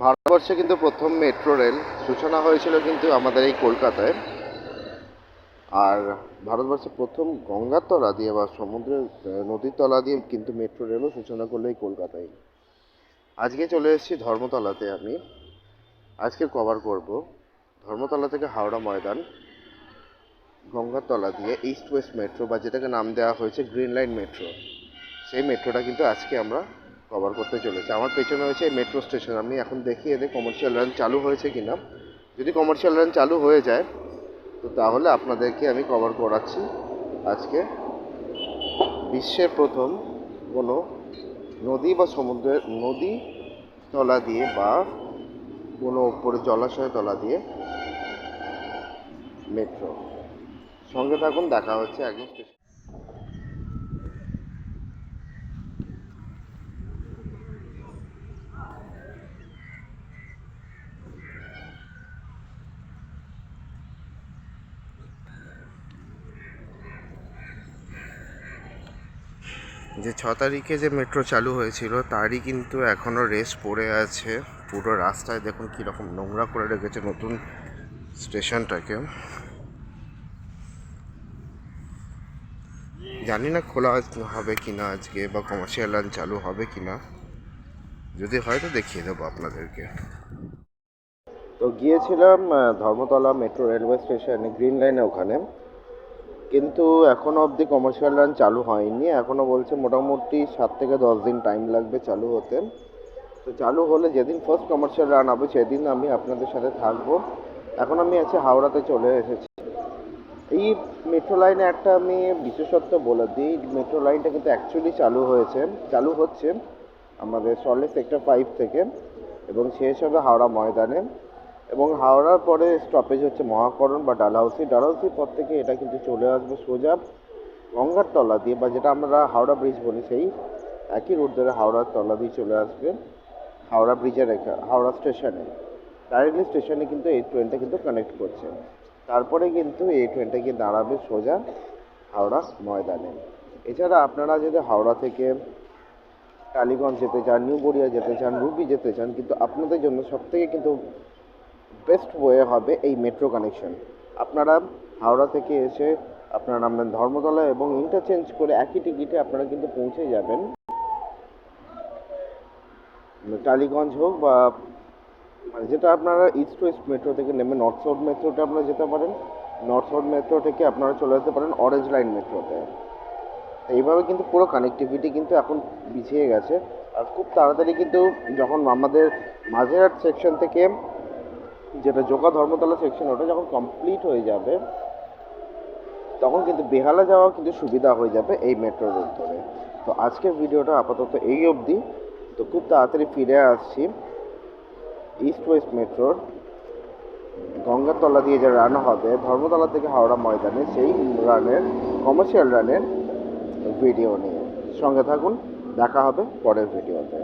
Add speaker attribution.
Speaker 1: ভারতবর্ষে কিন্তু প্রথম মেট্রো রেল সূচনা হয়েছিল কিন্তু আমাদের এই কলকাতায়। আর ভারতবর্ষে প্রথম গঙ্গার তলা দিয়ে বা সমুদ্রের নদীর তলা দিয়ে কিন্তু মেট্রো রেলও সূচনা করল এই কলকাতায়। আজকে চলে এসেছি ধর্মতলাতে আমি। আজকে কভার করব। ধর্মতলা থেকে হাওড়া ময়দান, গঙ্গার তলা দিয়ে ইস্ট ওয়েস্ট মেট্রো বা যেটাকে নাম দেওয়া হয়েছে গ্রিন লাইন মেট্রো সেই মেট্রোটা কিন্তু আজকে আমরা কভার করতে চলেছে। আমার পেছনে হয়েছে মেট্রো স্টেশন আমি এখন দেখি এদের কমার্শিয়াল রান চালু হয়েছে কিনা। যদি কমার্শিয়াল রান চালু হয়ে যায়, তো তাহলে আপনাদেরকে আমি কভার করাচ্ছি আজকে। বিশ্বের প্রথম কোনো নদী বা সমুদ্রের নদী তলা দিয়ে বা কোনো উপরে জলাশয় তলা দিয়ে মেট্রো সঙ্গে থাকুন, দেখা হচ্ছে একদম যে ছ তারিখে যে মেট্রো চালু হয়েছিল, তারই কিন্তু এখনও রেস পড়ে আছে। পুরো রাস্তায় দেখুন কীরকম নোংরা করে রেখেছে নতুন স্টেশনটাকে। জানি না খোলা হবে কি না আজকে বা কমার্শিয়াল রান চালু হবে কি না যদি হয় তো দেখিয়ে দেবো আপনাদেরকে। তো গিয়েছিলাম ধর্মতলা মেট্রো রেলওয়ে স্টেশনে গ্রিন লাইনে ওখানে। কিন্তু এখনও অবধি কমার্শিয়াল রান চালু হয়নি। এখনও বলছে মোটামুটি সাত থেকে দশ দিন টাইম লাগবে চালু হতে। তো চালু হলে যেদিন ফার্স্ট কমার্শিয়াল রান হবে সেদিন আমি আপনাদের সাথে থাকব। এখন আমি আছি হাওড়াতে চলে এসেছি। এই মেট্রো লাইনে একটা আমি বিশেষত্ব বলে দিই মেট্রো লাইনটা কিন্তু অ্যাকচুয়ালি চালু হয়েছে, চালু হচ্ছে আমাদের সল্টলেক সেক্টর ফাইভ থেকে এবং শেষ হবে হাওড়া ময়দানে। এবং হাওড়ার পরে স্টপেজ হচ্ছে মহাকরণ বা ডালহাউসি ডালহাউসির পর থেকে এটা কিন্তু চলে আসবে সোজা গঙ্গার তলা দিয়ে বা যেটা আমরা হাওড়া ব্রিজ বলি, সেই একই রুট ধরে হাওড়ার তলা দিয়ে চলে আসবে হাওড়া ব্রিজের হাওড়া স্টেশনে ডাইরেক্টলি স্টেশনে কিন্তু এই ট্রেনটা কিন্তু কানেক্ট করছে। তারপরে কিন্তু এই ট্রেনটা গিয়ে দাঁড়াবে সোজা হাওড়া ময়দানে। এছাড়া আপনারা যদি হাওড়া থেকে টালিগঞ্জ যেতে চান, নিউ গড়িয়া যেতে চান, রুবি যেতে চান, কিন্তু আপনাদের জন্য সবথেকে কিন্তু বেস্ট ওয়ে হবে এই মেট্রো কানেকশন। আপনারা হাওড়া থেকে এসে আপনারা নামবেন ধর্মতলা এবং ইন্টারচেঞ্জ করে একই টিকিটে আপনারা কিন্তু পৌঁছে যাবেন। টালিগঞ্জ হোক বা মানে যেটা আপনারা ইস্ট ওয়েস্ট মেট্রো থেকে নেমে নর্থ সাউথ মেট্রোতে আপনারা যেতে পারেন। নর্থ সাউথ মেট্রো থেকে আপনারা চলে যেতে পারেন অরেঞ্জ লাইন মেট্রোতে এইভাবে কিন্তু পুরো কানেক্টিভিটি কিন্তু এখন পিছিয়ে গেছে। আর খুব তাড়াতাড়ি কিন্তু যখন আমাদের মাঝেরহাট সেকশন থেকে যেটা যোগা ধর্মতলা সেকশন ওটা যখন কমপ্লিট হয়ে যাবে, তখন কিন্তু বেহালা যাওয়া কিন্তু সুবিধা হয়ে যাবে এই মেট্রো রুট ধরে। তো আজকের ভিডিওটা আপাতত এই অবধি। তো খুব তাড়াতাড়ি ফিরে আসছি। ইস্ট ওয়েস্ট মেট্রোর গঙ্গার তলা দিয়ে যে রান হবে, ধর্মতলা থেকে হাওড়া ময়দানে, সেই রানের কমার্শিয়াল রানের ভিডিও নিয়ে। সঙ্গে থাকুন, দেখা হবে পরের ভিডিওতে